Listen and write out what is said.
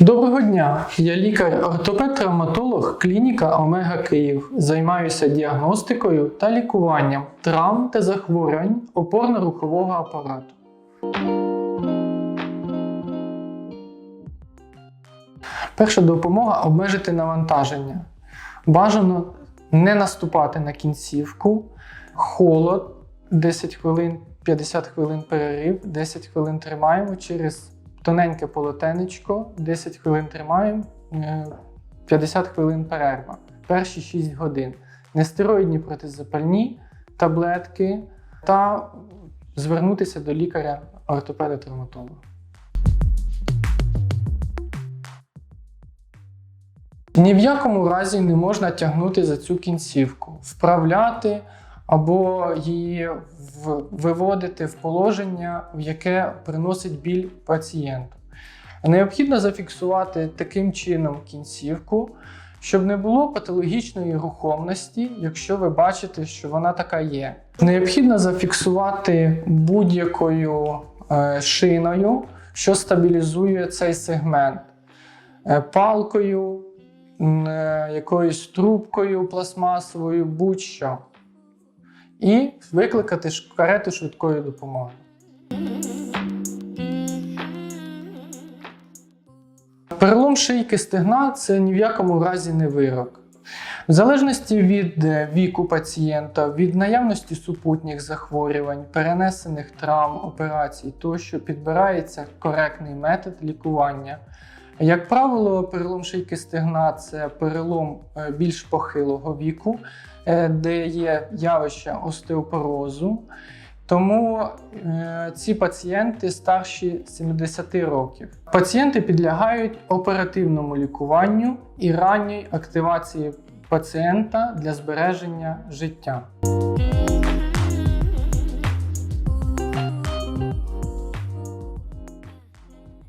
Доброго дня! Я лікар-ортопед-травматолог клініка Омега Київ. Займаюся діагностикою та лікуванням травм та захворювань опорно-рухового апарату. Перша допомога обмежити навантаження. Бажано не наступати на кінцівку, холод 10 хвилин, 50 хвилин перерив, 10 хвилин тримаємо через тоненьке полотенечко, 10 хвилин тримаємо, е, 50 хвилин перерва. Перші 6 годин. Нестероїдні протизапальні таблетки та звернутися до лікаря ортопеда-травматолога. Ні в якому разі не можна тягнути за цю кінцівку, вправляти або її виводити в положення, в яке приносить біль пацієнту. Необхідно зафіксувати таким чином кінцівку, щоб не було патологічної рухомості, якщо ви бачите, що вона така є. Необхідно зафіксувати будь-якою е, шиною, що стабілізує цей сегмент. Е, Палкою, е, якоюсь трубкою пластмасовою, будь-що. І викликати карету швидкої допомоги. Перелом шийки стегна це ні в якому разі не вирок. В залежності від е, віку пацієнта, від наявності супутніх захворювань, перенесених травм, операцій, тощо підбирається коректний метод лікування. Як правило, перелом шийки стегна це перелом е, більш похилого віку, е, де є явище остеопорозу. Тому е, ці пацієнти старші 70 років. Пацієнти підлягають оперативному лікуванню і ранній активації пацієнта для збереження життя.